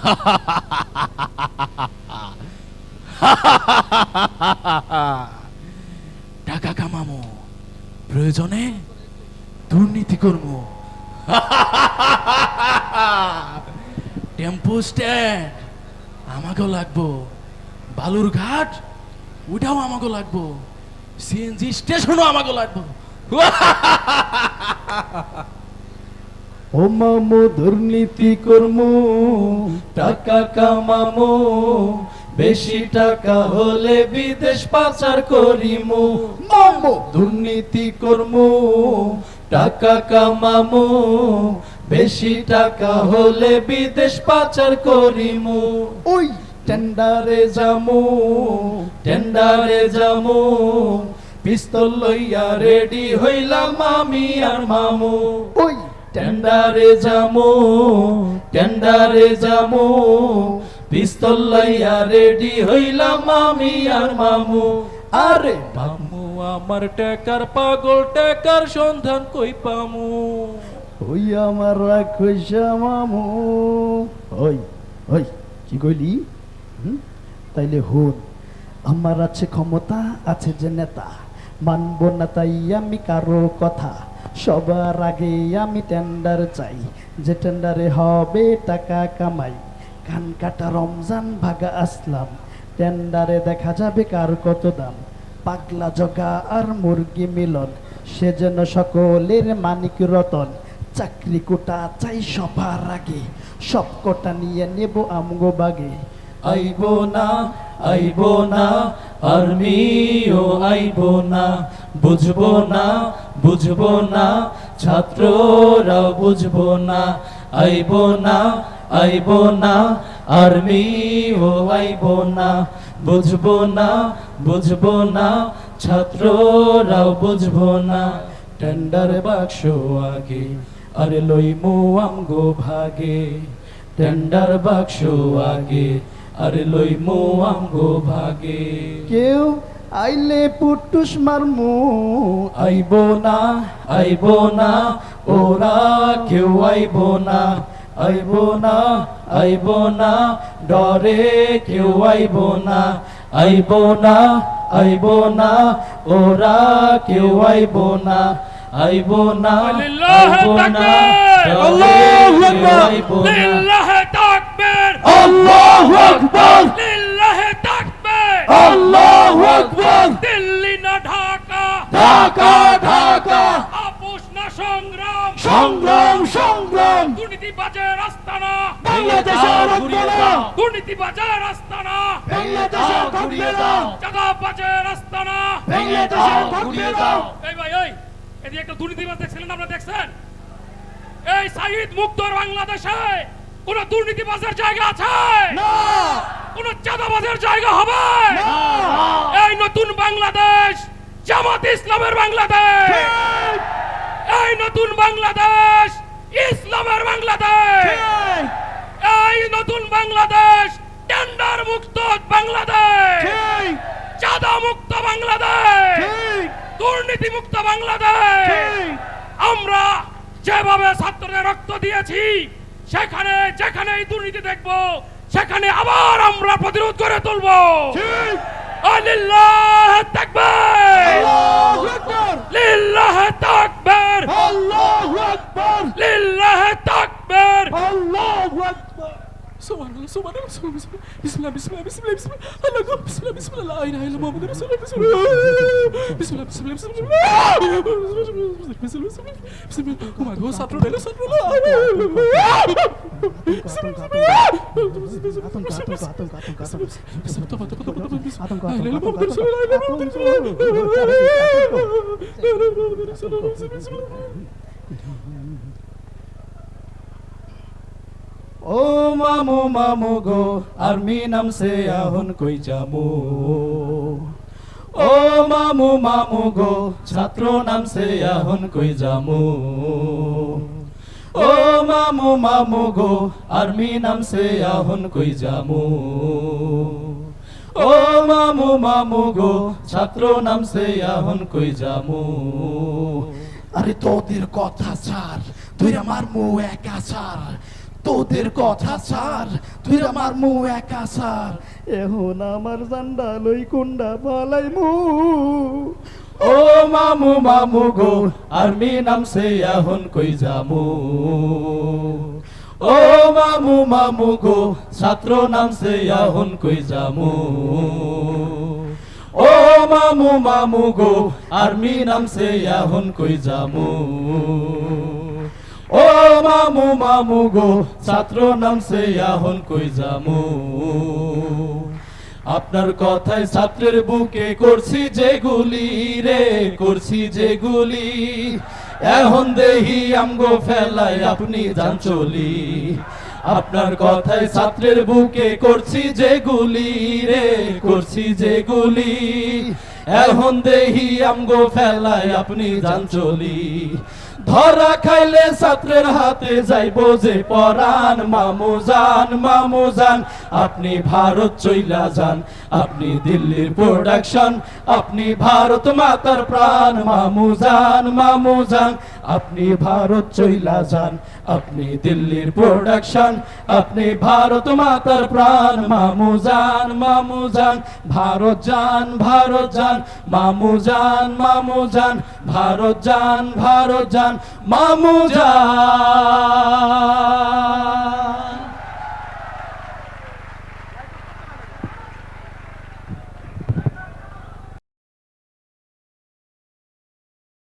টাকা কামামো, প্রয়োজনে দুর্নীতি করব টেম্পো স্ট্যান্ড আমাকেও লাগবো। বালুর ঘাট ওটাও আমাকে লাগবো। সিএনজি স্টেশনও আমাকে লাগবো। ও মামু দুর্নীতি কর্মু টাকা কামামু বেশি টাকা হলে বিদেশ পাচার করিমু। মামু। দুর্নীতি কর্মু টাকা কামামু বেশি টাকা হলে বিদেশ পাচার করিমু। ওই। টেন্ডারে জামু টেন্ডারে জামু পিস্তল লইয়া রেডি হইলাম আমি আর মামু। ওই। টেন্ডারে জামু টেন্ডারে জামু পিস্তল লইয়া রেডি হইলাম আমি আর মামু। আরে মামু, আমার টেকার পাগল, টেকার সন্ধান কই পামু? ওই আমার রাখইসা মামু। ওই ওই, কি কইলি? তাইলে হুন, আমার আছে ক্ষমতা, আছে যে নেতা। মানব না তাই আমি কারও কথা সবার আগে আমি টেন্ডার চাই। যে টেন্ডারে হবে টাকা কামাই। কান কাটা রমজান ভাগা আসলাম। টেন্ডারে দেখা যাবে কার কত দাম। পাগলা জগা আর মুরগি মিলন, সে যেন সকলের মানিক রতন। চাকরি কোটা চাই সবার আগে, সব কোটা নিয়ে নেব আমগো বাগে। আইবো না আইবো না, আর্মিও আইবো না, বুঝব না বুঝব না, ছাত্ররা বুঝব না, আইবো না আইবো না আর্মিও আইবো না, বুঝব না বুঝব না, ছাত্ররাও বুঝব না। টেন্ডার বাক্স আগে, আরে লইমু আমগো ভাগে। টেন্ডার বাক্স আগে, আরে লইমু আমগো ভাগে। কেউ আইলে পুটুস মারমু। আইবো না আইবো না ওরা কেউ আইবো না। আইবো না আইবো না ডরে কেউ আইবো না। আইবো না আইবো না ওরা কেউ আইবো না। আইবো না আইবো না আইবো না। লিল্লাহে তাকবীর। আল্লাহু আকবার। লিল্লাহে তাকবীর। আল্লাহু আকবার দিল্লি না ঢাকা। ঢাকা ঢাকা। আপোষ না সংগ্রাম। সংগ্রাম সংগ্রাম। দুর্নীতিবাজের আস্তানা বাংলাদেশের রক্তদান দুর্নীতিবাজের আস্তানা বাংলাদেশের ঘুরিয়ে দাও। চাঁদাবাজের আস্তানা বাংলাদেশের ঘুরিয়ে দাও। এই ভাই এই। এদিকে একটা দুর্নীতিবাজ দেখছিলেন আপনারা দেখছেন? এই সাইদ মুক্তর বাংলাদেশে কোন দুর্নীতিবাজের জায়গা আছে? কোন চাঁদাবাজের জায়গা হবে? এই নতুন বাংলাদেশ জামাত ইসলামের বাংলাদেশ। এই নতুন বাংলাদেশ ইসলামের বাংলাদেশ। এই নতুন বাংলাদেশ টেন্ডার মুক্ত বাংলাদেশ। চাঁদা মুক্ত বাংলাদেশ। দুর্নীতি মুক্ত বাংলাদেশ। আমরা যেভাবে ছাত্রদের রক্ত দিয়েছি সেখানে যেখানে এই দুর্নীতি দেখব সেখানে আবার আমরা প্রতিরোধ করে তুলব। Alillah tekbir! Allahu Ekber! Lillah tekbir! Allahu Ekber! Lillah tekbir! Allahu Ekber! Subhanallah, subhanallah, subhanallah. Bismillah, bismillah, bismillah, bismillah. Allah, bismillah, bismillah. La ilahe illallah Muhammed Resulullah, bismillah. Bismillah, bismillah, bismillah. Bismillah, bismillah, bismillah. Oh my God, sabrullah, sabrullah. Bismillah, bismillah. ও মামু মামু go army নামছে আহন কই যামু ও মামু মামু গো ছাত্র নামছে আহন কই যামু ও মামু মামু গো, আর্মি নামছে, আহন কই যামু? ও মামু মামু গো, ছাত্র নামছে, আহন কই যামু? আরে তোদের কথা ছাড়, তুই আমার মু একা ছাড়। তোদের কথা ছাড়, তুই আমার মু একা সার এখন আমার জান্ডা লই কুন্ডা পালাই মু ও মামু মামু গো, আর্মি নামছে এখন কই যামু ও মামু মামু গো, ছাত্র নামছে এখন কই যামু ও মামু মামু গো, আর্মি নামছে এখন কই যামু ও মামু মামু গো, ছাত্র নামছে এখন কই যামু আপনার কথায় ছাত্রের বুকে করছি যে গুলি রে, করছি যে গুলি এখন দেহি আমগো ফেলাই আপনি যান চলি। আপনার কথায় ছাত্রের বুকে করছি যে গুলি রে, করছি যে গুলি এখন দেহি আমগো ফেলাই আপনি যান চলি। ধরা খাইলে ছাত্রের হাতে যাইব যে পরাণ। মামু যান মামু যান আপনি ভারত চইলা যান। আপনি দিল্লির প্রোডাকশন আপনি ভারত মাতার প্রাণ। মামু যান মামু যান আপনি ভারত চইলা যান। আপনি দিল্লির প্রোডাকশন আপনি ভারত মাতার প্রাণ। মামু যান মামু যান ভারত যান ভারত যান মামু যান মামু যান ভারত যান ভারত যান মামু